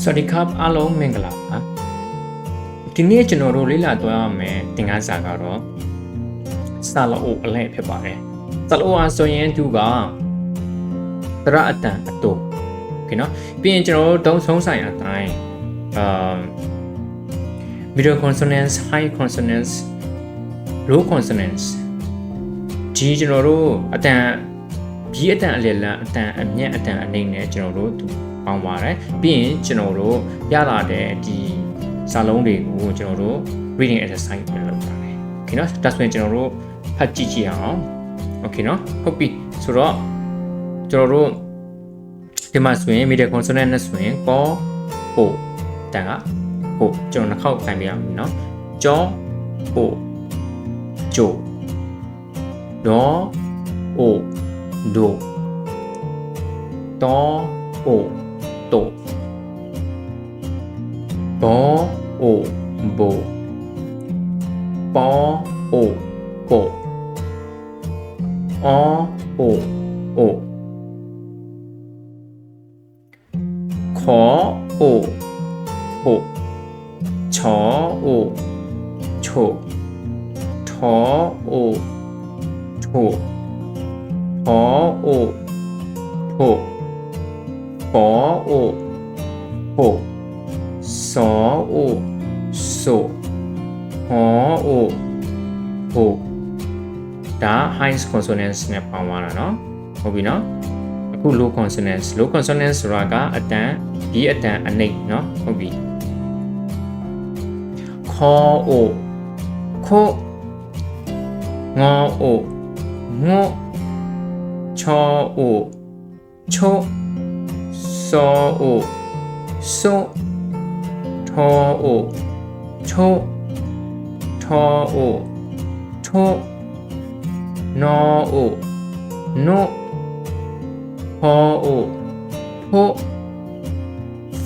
စวัสดีครับအားလုံးမင်္ဂလာပါဒီနေ့ကျွန်တော်တို့လေ့လာသွားရမယ်သင်ခန်းစာကတော့စာလအိုအလဲဖြစ်ပါတယ်စာလအိုအားဆိုရင်သူကတရအတန်အတူโอเคเนาะပြီးရင်ကျွန်တော်တို့တုံးဆုံးဆိုင်အတိုင်းအာ middle consonants high consonants low consonants ဒီကျွန်တော်တို့အတန်ပြီးအတန်အလယ်လန်အတန်အမြင့်အတန်အနေနဲ့ကျွန်တော်တို့သူ ပေါင်းပါတယ်ပြီးရင်ကျွန်တော်တို့ရလာတဲ့ဒီစာလုံးတွေကိုကျွန်တော်တို့ reading exercise ပြန်လုပ်ပါတယ်โอเคเนาะဒါဆိုရင်ကျွန်တော်တို့ဖတ်ကြည့်ကြည့်အောင်โอเคเนาะဟုတ်ပြီဆိုတော့ကျွန်တော်တို့ဒီမှာဆိုရင် middle consonant နဲ့ဆိုရင်ကောပိုတန်ကပိုကျွန်တော်နှစ်ခေါက်ခိုင်းပြရမယ်เนาะကြောပိုဂျိုဒေါ်အိုဒိုတောအို တိုဘောအိုဘိုပေါအိုပိုအောအိုအိုခေါ်အိုဟိုချောအိုချိုထောအိုထိုဟောအိုထို ဘောအိုဟိုစောအိုဆိုဟောအိုဟိုဒါ high consonants နဲ့ပေါင်းသွားတာเนาะဟုတ်ပြီเนาะအခု low consonants low consonants ဆိုတာကအတန်ဒီအတန်အနှိပ်เนาะဟုတ်ပြီ ခေါ်အိုခိုငေါအိုငေါချောအိုချိုစောအိုဆိုထောအိုချိုထောအိုထိုနောအိုနိုဟောအိုဖို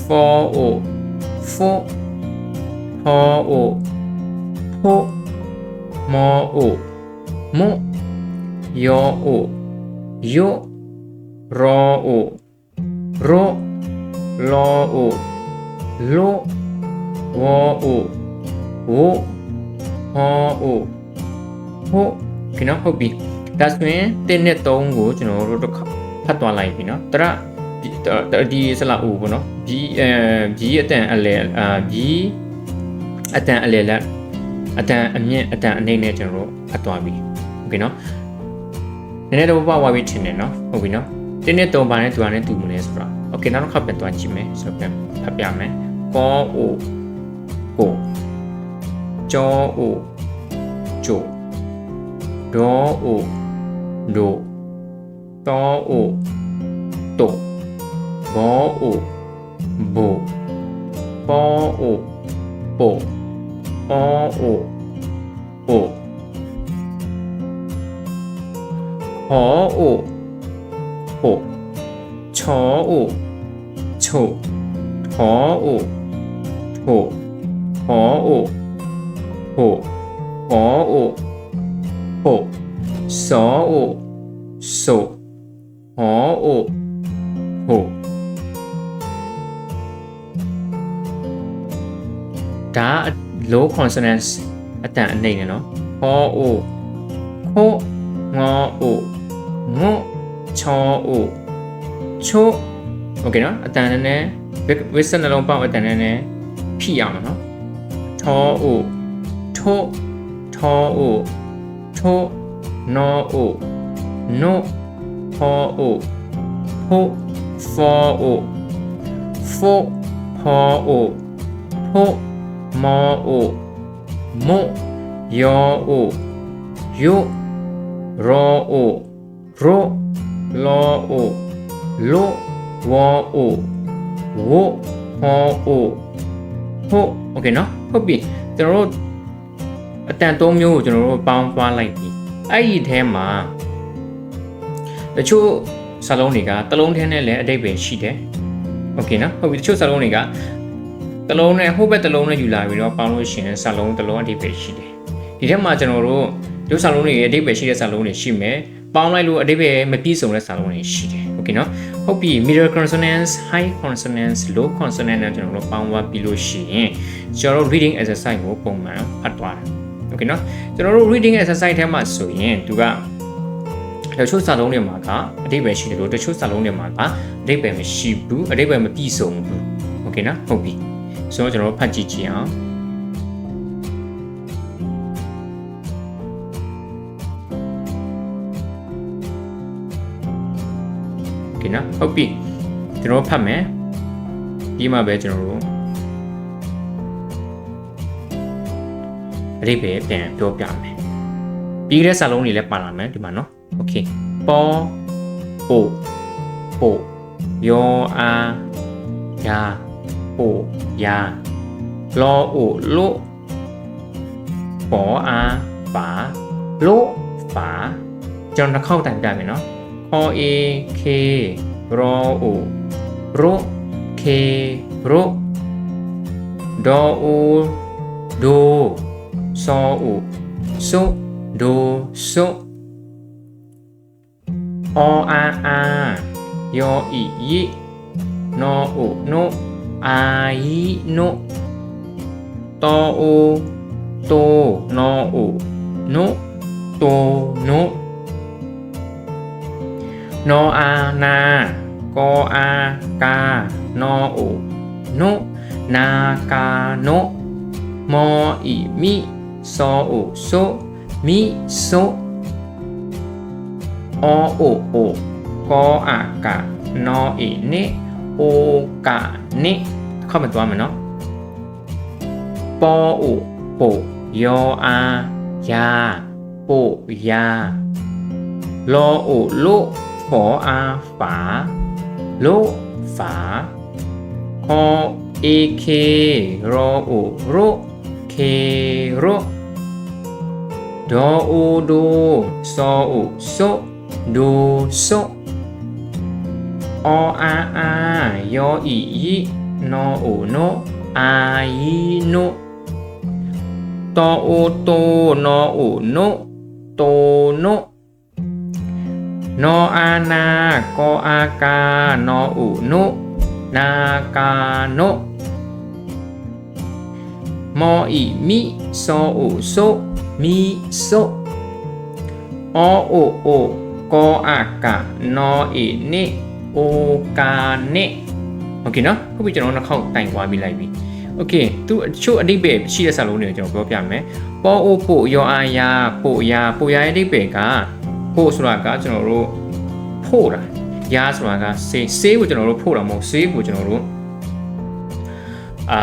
ဖောအိုဖိုဟောအိုဖိုမောအိုမိုယောအိုယောရောအိုရော လောအိုလောဝေါအိုဝိုဟောအိုဟိုခဏဟုတ်ပြီဒါဆိုရင်1နဲ့3ကိုကျွန်တော်တို့တစ်ခါဖတ်သွားလိုက်ပြီเนาะတရဒီစလာအိုပေါ့เนาะဒီအဲဒီအတန်အလဲအာဒီအတန်အလဲလက်အတန်အမြင့်အတန်အနှိမ့်နဲ့ကျွန်တော်တို့ဖတ်သွားပြီโอเคเนาะနည်းနည်းတော့ပွားဝါပြီးထင်တယ်เนาะဟုတ်ပြီเนาะတင်းနဲ့တုံပါနဲ့သူကလည်းတူမလဲဆိုတော့ OK နောက်တစ်ခါပြန်သွားကြည့်မယ်ဆိုတော့ပြန်ဖတ်ပြမယ်ကောအိုကိုကြောအိုကျိုဒေါအိုဒိုတောအိုတိုဘောအိုဘိုပေါအို o o o so o so ho o ho ဒါ low consonants အတန်အနေနဲ့နော် ho o ho ngo o ngo cho o cho okay နော်အတန်နဲ့ whistle နှလုံးပေါက်အတန်နဲ့ဖြည့်ရအောင်နော် tho o tho ทอทุโนออุโนพออุพุฟออุฟุพออุพุมออุมุยออุยุรออุรุลออุลุวออุวุฮออุฮุโอเคเนาะฮุบีแต่เรา အတန်၃မျိုးကိုကျွန်တော်တို့ပေါင်းသွားလိုက်ပြီအဲ့ဒီအဲမှာတချို့စာလုံးတွေကတလုံးထဲနဲ့လည်းအတိတ်ပဲရှိတယ်โอเคနော်ဟုတ်ပြီတချို့စာလုံးတွေကတလုံးနဲ့ဟိုဘက်တလုံးနဲ့ယူလာပြီးတော့ပေါင်းလို့ရှိရင်စာလုံးတလုံးအတိတ်ပဲရှိတယ်ဒီထဲမှာကျွန်တော်တို့ဒီစာလုံးတွေရဲ့အတိတ်ပဲရှိတဲ့စာလုံးတွေရှိမယ်ပေါင်းလိုက်လို့အတိတ်ပဲမပြည့်စုံတဲ့စာလုံးတွေရှိတယ်โอเค okay เนาะဟုတ်ပြီ middle consonants high consonants low consonant နဲ့ကျွန်တော်တို့ပေါင်းသွားပြီးလို့ရှိရင်ကျွန်တော်တို့ reading exercise ကိုပုံမှန်ဖတ်သွားတယ် okay เนาะကျွန်တော်တို့ reading exercise ထဲမှာဆိုရင်သူကတချို့စာလုံးတွေမှာကအတိတ်ပဲရှိတယ်လို့တချို့စာလုံးတွေမှာကအတိတ်ပဲမရှိဘူးအတိတ်ပဲမပြည့်စုံဘူး okay နော်ဟုတ်ပြီဆိုတော့ကျွန်တော်တို့ဖတ်ကြည့်ကြည့်အောင်โอเคနော်ဟုတ်ပြီကျွန်တော်တို့ဖတ်မယ်ပြီးမှပဲကျွန်တော်တို့ အတိတ်ပဲပြန်ပြောပြမယ်ပြီးတဲ့စာလုံးတွေလည်းပါလာမယ်ဒီမှာနော်โอเคပေါ်ပို့ပို့ယောအားယာပို့ယာလောအိုလို့ပေါ်အားပါလို့ပါကျွန်တော်တစ်ခေါက်တိုင်ပြမယ်နော် O A K ရောအိုရော K ရောဒေါ်အိုဒိုဆောအိုဆိုဒိုဆိုအောအာအာယောဤယိနောအိုနိုအာယိနိုတောအိုတိုနောအိုနိုတိုနိုနောအာနာကောအာကာနောအိုနိုနာကာနိုမောဤမိစောအို ซอโอโซมิโซโอโอโอกอากะนอิเนโอกะเนเข้าเป็นตัวมันเนาะปอโอโปยอายาโปยาโลอโอโลขออาฝาโลฝาคอเอเคโรอโอโรเคโร ดออูดูซออุโซดูโซออาอายออียินอูโนอายโนตออูโนอูโนโตโนนออานากออากานออุโนนากาโนมออิมิโซอุโซ မိဆိုအောအိုအိုကောအာကာနောဤနိအိုကာနိโอเคနော်ဟုတ်ပြီကျွန်တော်နှစ်ခေါက်တိုင်သွားပြီးလိုက်ပြီโอเคသူအချို့အဓိပ္ပာယ်ရှိတဲ့စာလုံးတွေကိုကျွန်တော်ပြောပြမယ်ပေါ်အိုပို့ယောအာယာပို့ယာပို့ယာရဲ့အဓိပ္ပာယ်ကဖို့ဆိုတာကကျွန်တော်တို့ဖို့တာရာဆိုတာကဆေးဆေးကိုကျွန်တော်တို့ဖို့တာမဟုတ်ဆေးကိုကျွန်တော်တို့အာ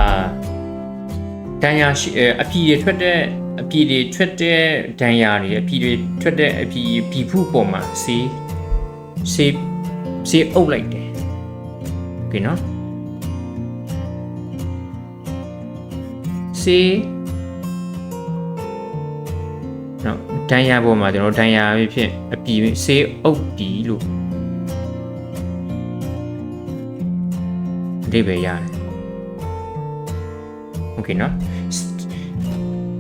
ဒဏ်ရာရှိအဖြီတွေထွက်တဲ့ အဖြီတွေထွက်တဲ့ဒဏ်ရာတွေအဖြီတွေထွက်တဲ့အဖြီဘီဖုပေါ်မှာဆေးဆေးဆေးအုပ်လိုက်တယ်โอเคနော်ဆေးနော်ဒဏ်ရာပေါ်မှာကျွန်တော်ဒဏ်ရာဖြစ်အပြီဆေးအုပ်ပြီလို့အဓိပ္ပာယ်ရတယ်โอเคနော်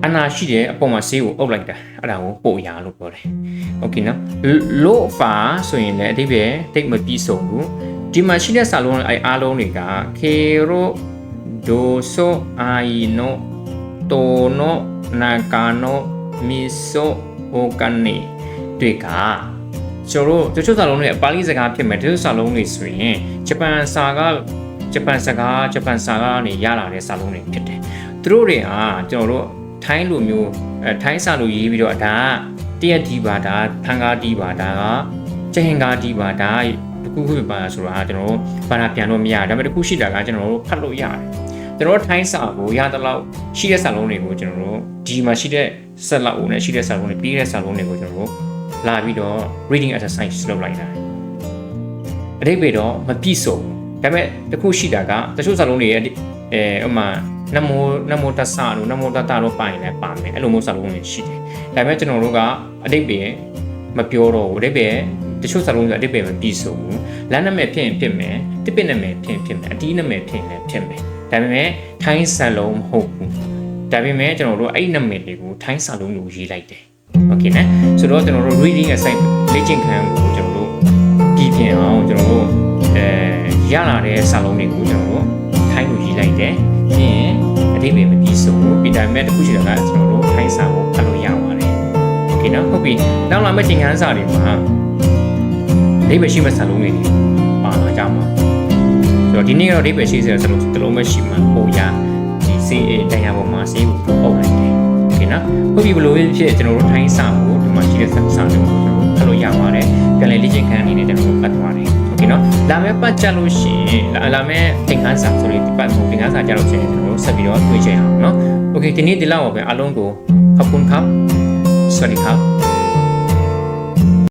အနာရှိတဲ့အပေါ်မှာဆေးကိုအုပ်လိုက်တာအဲ့ဒါကိုပို့ရလို့ပြောတယ်โอเคနော်လို့ဖာဆိုရင်လည်းအဓိပ္ပာယ်တိတ်မပြီးဆုံးဘူးဒီမှာရှိတဲ့စာလုံးအဲအားလုံးတွေကခေရိုဒိုဆိုအာယီနိုတိုနိုနာကာနိုမီဆိုဟိုကန်နေတွေကကျွန်တော်တို့တချို့စာလုံးတွေအပါဠိစကားဖြစ်မယ်တချို့စာလုံးတွေဆိုရင်ဂျပန်စာကဂျပန်စကားဂျပန်စာကနေရလာတဲ့စာလုံးတွေဖြစ်တယ်သူတို့တွေဟာကျွန်တော်တို့ ထိုင်းလိုမျိုးအဲထိုင်းစာလိုရေးပြီးတော့ဒါတရက်ဒီပါဒါဖန်ကားဒီပါဒါကကျဟင်ကားဒီပါဒါတခုခုပါဆိုတာကျွန်တော်တို့ဘာသာပြန်လို့မရဒါပေမဲ့တခုရှိတာကကျွန်တော်တို့ဖတ်လို့ရတယ်ကျွန်တော်ထိုင်းစာကိုရတဲ့လောက်ရှိတဲ့စာလုံးတွေကိုကျွန်တော်တို့ဒီမှာရှိတဲ့ဆက်လောက်ဦးနဲ့ရှိတဲ့စာလုံးတွေပြီးတဲ့စာလုံးတွေကိုကျွန်တော်တို့လာပြီးတော့ reading exercise လုပ်လိုက်တာအတိတ်ပဲတော့မပြည့်စုံဒါပေမဲ့တခုရှိတာကတချို့စာလုံးတွေရဲ့အဲဥမာ နမောနမောတဆာလို့နမောတတလို့ပါရင်လည်းပါမယ်အဲ့လိုမျိုးစာလုံးတွေရှိတယ်ဒါပေမဲ့ကျွန်တော်တို့ကအတိတ်ပဲမပြောတော့ဘူးအတိတ်ပဲတချို့စာလုံးတွေအတိတ်ပဲမပြည့်စုံဘူးလမ်းနာမည်ဖြစ်ရင်ဖြစ်မယ်တစ်ပစ်နာမည်ဖြစ်ရင်ဖြစ်မယ်အတီးနာမည်ဖြစ်ရင်လည်းဖြစ်မယ်ဒါပေမဲ့ထိုင်းစာလုံးမဟုတ်ဘူးဒါပေမဲ့ကျွန်တော်တို့အဲ့ဒီနာမည်တွေကိုထိုင်းစာလုံးကိုရေးလိုက်တယ်โอเคနော်ဆိုတော့ကျွန်တော်တို့ reading assignment လေ့ကျင့်ခန်းကိုကျွန်တော်တို့ဒီပြ ဖြစ်အောင်ကျွန်တော်တို့အဲရလာတဲ့စာလုံးတွေကိုကျွန်တော်တို့ထိုင်းကိုရေးလိုက်တယ် ပြီးရင်အတိပ္ပယ်မပြီးဆုံးဘူးပြီးဒါပေမဲ့တစ်ခုရှိတာကကျွန်တော်တို့ထိုင်းစာကိုဖတ်လို့ရပါတယ်โอเคနော်ဟုတ်ပြီနောက်လာမယ့်သင်ခန်းစာတွေမှာအတိပ္ပယ်ရှိမဲ့စာလုံးတွေပါလာကြမှာဆိုတော့ဒီနေ့ကတော့အတိပ္ပယ်ရှိစေတဲ့စာလုံးတစ်လုံးပဲရှိမှာပိုရဒီ CA တန်ရာပေါ်မှာ CA ကိုပုတ်လိုက်တယ်โอเคနော်ဟုတ်ပြီဘလို့ဖြစ်ကျွန်တော်တို့ထိုင်းစာကိုဒီမှာရှိတဲ့စာလုံးကိုကျွန်တော်တို့ဖတ်လို့ရပါတယ်ပြန်လည်လေ့ကျင့်ခန်းအနေနဲ့ကျွန်တော်တို့ဖတ်သွားတယ် ယ် okay เนาะလာမယ့်ပတ်ချက်လို့ရှိရင်လာမယ့်သင်ခန်းစာဆိုရင်ဒီပတ်ကိုသင်ခန်းစာကြလို့ရှိရင်ကျွန်တော်တို့ဆက်ပြီးတော့တွေ့ကြရအောင်เนาะ okay ဒီနေ့ဒီလောက်ပါပဲအားလုံးကို ขอบคุณครับ สวัสดีครับ